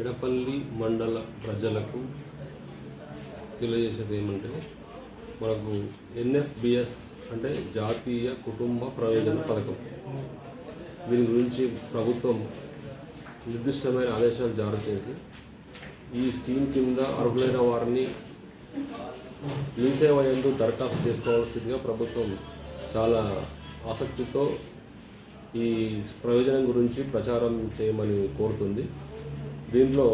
ఎడపల్లి మండల ప్రజలకు తెలియజేసేది ఏమంటే మనకు ఎన్ఎఫ్బిఎస్ అంటే జాతీయ కుటుంబ ప్రయోజన పథకం. దీని గురించి ప్రభుత్వం నిర్దిష్టమైన ఆదేశాలు జారీ చేసి ఈ స్కీమ్ కింద అర్హులైన వారిని మీ సేవ ఎందు దరఖాస్తు చేసుకోవాల్సిందిగా ప్రభుత్వం చాలా ఆసక్తితో ఈ ప్రయోజనం గురించి ప్రచారం చేయమని కోరుతుంది. దీంట్లో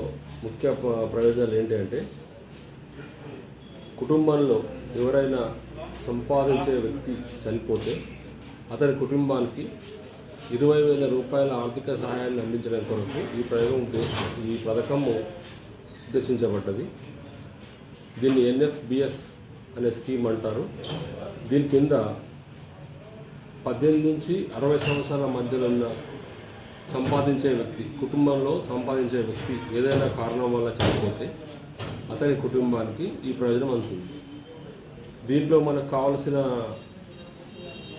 ముఖ్య ప్రయోజనాలు ఏంటి అంటే కుటుంబంలో ఎవరైనా సంపాదించే వ్యక్తి చనిపోతే అతని కుటుంబానికి ఇరవై వేల రూపాయల ఆర్థిక సహాయాన్ని అందించడం కొరకు ఈ ప్రయోగం ఈ పథకము ఉద్దేశించబడ్డది. దీన్ని ఎన్ఎఫ్బిఎస్ అనే స్కీమ్ అంటారు. దీని కింద పద్దెనిమిది నుంచి అరవై సంవత్సరాల మధ్యలో ఉన్న సంపాదించే వ్యక్తి కుటుంబంలో సంపాదించే వ్యక్తి ఏదైనా కారణం వల్ల చనిపోతే అతని కుటుంబానికి ఈ ప్రయోజనం అందుతుంది. దీంట్లో మనకు కావలసిన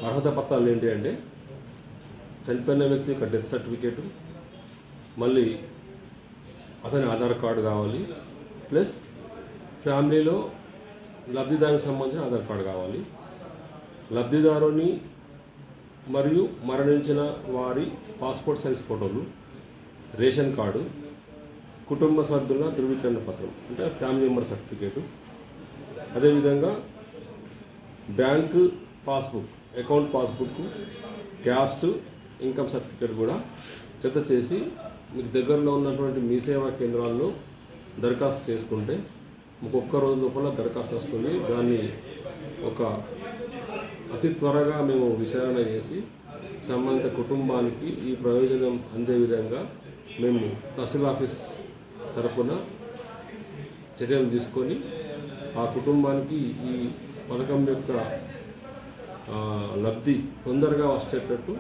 అర్హత పత్రాలు ఏంటి అంటే చనిపోయిన వ్యక్తి యొక్క డెత్ సర్టిఫికేటు మళ్ళీ అతని ఆధార్ కార్డు కావాలి ప్లస్ ఫ్యామిలీలో లబ్ధిదారునికి సంబంధించిన ఆధార్ కార్డు కావాలి. లబ్ధిదారుని మరియు మరణించిన వారి పాస్పోర్ట్ సైజ్ ఫోటోలు రేషన్ కార్డు కుటుంబ సభ్యుల ధృవీకరణ పత్రం అంటే ఫ్యామిలీ మెంబర్ సర్టిఫికేటు. అదేవిధంగా bank passbook account passbook caste income certificate కూడా జత చేసి మీకు దగ్గరలో ఉన్నటువంటి మీ సేవా కేంద్రాల్లో దరఖాస్తు చేసుకుంటే మీకు ఒక్క రోజు లోపల దరఖాస్తు వస్తుంది. దాన్ని ఒక అతి త్వరగా మేము విచారణ చేసి సంబంధిత కుటుంబానికి ఈ ప్రయోజనం అందే విధంగా మేము తహసీల్ ఆఫీస్ తరపున చర్యలు తీసుకొని ఆ కుటుంబానికి ఈ పథకం యొక్క లబ్ధి తొందరగా వచ్చేటట్టు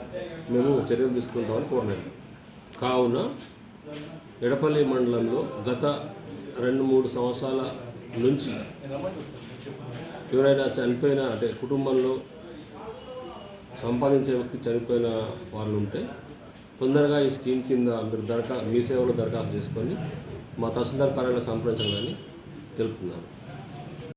మేము చర్యలు తీసుకుంటామని కోరినాము కావున ఎడపల్లి మండలంలో గత రెండు మూడు సంవత్సరాల నుంచి ఎవరైనా చనిపోయిన అంటే కుటుంబంలో సంపాదించే వ్యక్తి చనిపోయిన వాళ్ళు ఉంటే తొందరగా ఈ స్కీమ్ కింద మీరు దరఖా మీ సేవలో దరఖాస్తు చేసుకొని మా తహసీల్దార్ కార్యాలయం సంప్రదించాలని తెలుపుతున్నాను